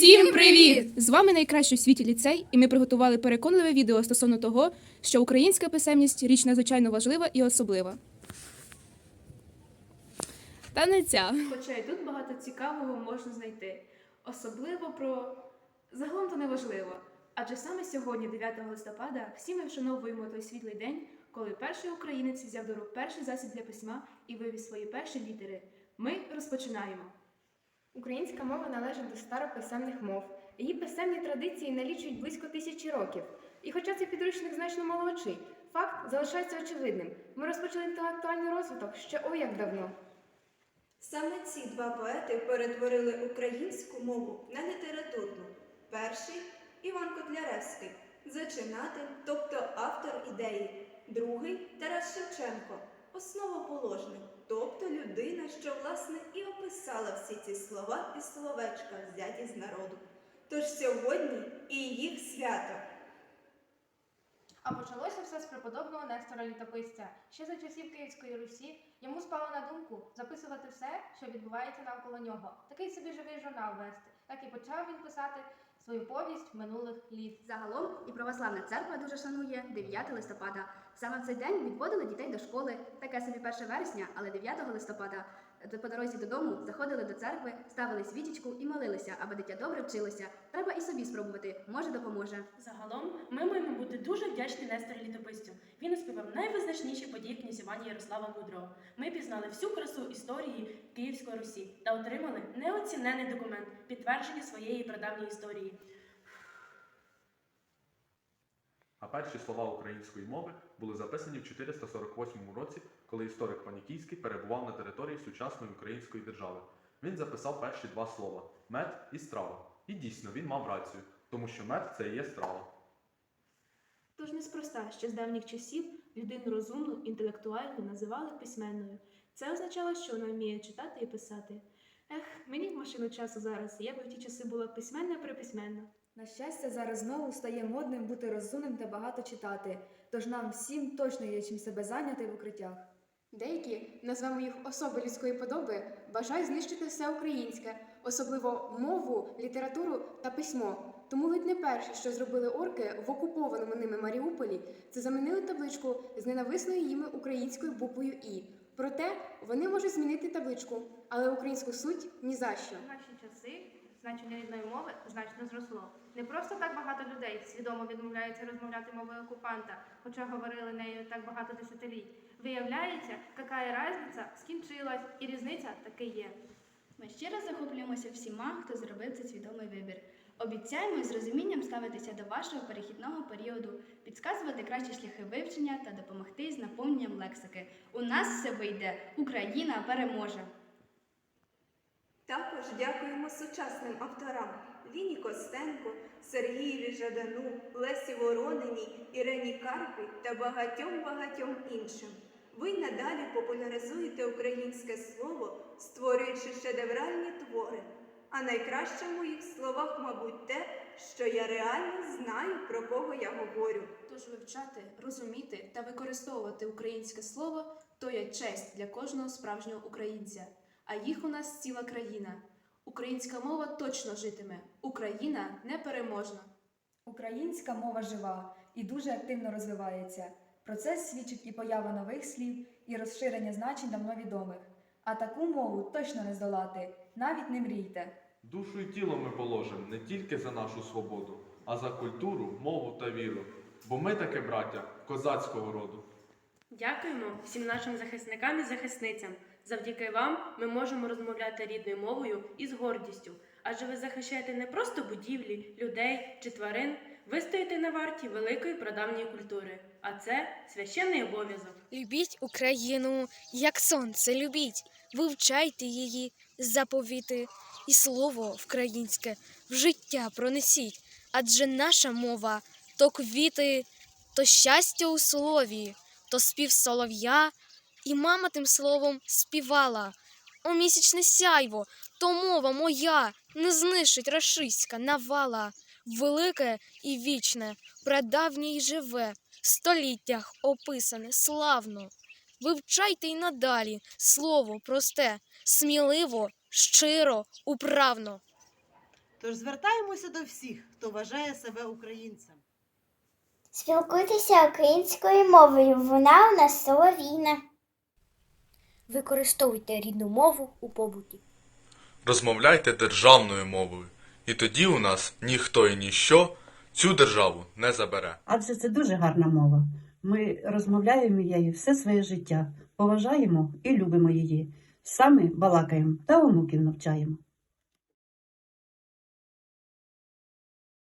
Всім привіт! З вами найкращий у світі ліцей, і ми приготували переконливе відео стосовно того, що українська писемність річ надзвичайно важлива і особлива. Та не ця. Хоча і тут багато цікавого можна знайти. Особливо про загалом то не важливо. Адже саме сьогодні, 9 листопада, всі ми вшановуємо той світлий день, коли перший українець взяв до рук перший засіб для письма і вивіз свої перші літери. Ми розпочинаємо. Українська мова належить до старописемних мов. Її писемні традиції налічують близько тисячі років. І хоча цей підручник значно молодший, факт залишається очевидним. Ми розпочали інтелектуальний розвиток ще о як давно. Саме ці два поети перетворили українську мову на літературну. Перший Іван Котляревський, зачинатель, тобто автор ідеї. Другий Тарас Шевченко, основоположник, тобто людина, що власне і описала всі ці слова і словечка, взяті з народу. Тож сьогодні і їх свято. А почалося все з преподобного Нестора Літописця. Ще за часів Київської Русі йому спало на думку записувати все, що відбувається навколо нього. Такий собі живий журнал вести. Так і почав він писати свою повість минулих літ. Загалом і православна церква дуже шанує 9 листопада. Саме в цей день відводили дітей до школи. Таке собі 1 вересня, але 9 листопада по дорозі додому заходили до церкви, ставили свічечку і молилися, аби дитя добре вчилося. Треба і собі спробувати, може допоможе. Загалом ми маємо бути дуже вдячні Нестору Літописцю. Він оспівав найвизначніші події князювання Ярослава Мудрого. Ми пізнали всю красу історії Київської Русі та отримали неоцінений документ підтвердження своєї прадавньої історії. А перші слова української мови були записані в 448 році, коли історик Панікійський перебував на території сучасної української держави. Він записав перші два слова мед і страва. І дійсно він мав рацію, тому що мед це і є страва. Тож неспроста, що з давніх часів людину розумну, інтелектуальну називали письменною. Це означало, що вона вміє читати і писати. Ех, мені в машину часу зараз, я би в ті часи була письменна приписьменна. На щастя, зараз знову стає модним бути розумним та багато читати, тож нам всім точно є чим себе зайняти в укриттях. Деякі, назвемо їх особи людської подоби, бажають знищити все українське, особливо мову, літературу та письмо. Тому ледь не перше, що зробили орки в окупованому ними Маріуполі, це замінили табличку з ненависною їми українською буквою І. Проте вони можуть змінити табличку, але українську суть ні за що. В наші часи значення рідної мови значно зросло. Не просто так багато людей свідомо відмовляються розмовляти мовою окупанта, хоча говорили нею так багато десятиліть. Виявляється, яка різниця скінчилась, і різниця таки є. Ми щиро захоплюємося всіма, хто зробив цей свідомий вибір. Обіцяємо з розумінням ставитися до вашого перехідного періоду, підказувати кращі шляхи вивчення та допомогти з наповненням лексики. У нас все вийде. Україна переможе! Також дякуємо сучасним авторам Ліні Костенко, Сергієві Жадану, Лесі Ворониній, Ірені Карпі та багатьом-багатьом іншим. Ви надалі популяризуєте українське слово, створюючи шедевральні твори. А найкраще в моїх словах, мабуть, те, що я реально знаю, про кого я говорю. Тож вивчати, розуміти та використовувати українське слово то є честь для кожного справжнього українця. А їх у нас ціла країна. Українська мова точно житиме. Україна непереможна. Українська мова жива і дуже активно розвивається. Про це свідчить і поява нових слів, і розширення значень давно відомих. А таку мову точно не здолати, навіть не мрійте. Душу і тіло ми положимо не тільки за нашу свободу, а за культуру, мову та віру. Бо ми таке браття козацького роду. Дякуємо всім нашим захисникам і захисницям. Завдяки вам ми можемо розмовляти рідною мовою і з гордістю. Адже ви захищаєте не просто будівлі, людей чи тварин, ви стоїте на варті великої прадавньої культури. А це священний обов'язок. Любіть Україну, як сонце любіть, вивчайте її заповіти, і слово українське в життя пронесіть, адже наша мова то квіти, то щастя у слові, то спів солов'я, і мама тим словом співала. О місячне сяйво, то мова моя, не знищить рашиська навала, велике і вічне, прадавнє й живе, в століттях описане славно. Вивчайте й надалі слово просте, сміливо, щиро, управно. Тож звертаємося до всіх, хто вважає себе українцем. Спілкуйтеся українською мовою, вона у нас соловійна. Використовуйте рідну мову у побуті. Розмовляйте державною мовою, і тоді у нас ніхто і ніщо цю державу не забере. Адже це дуже гарна мова. Ми розмовляємо її все своє життя, поважаємо і любимо її. Самі балакаємо та онуків навчаємо.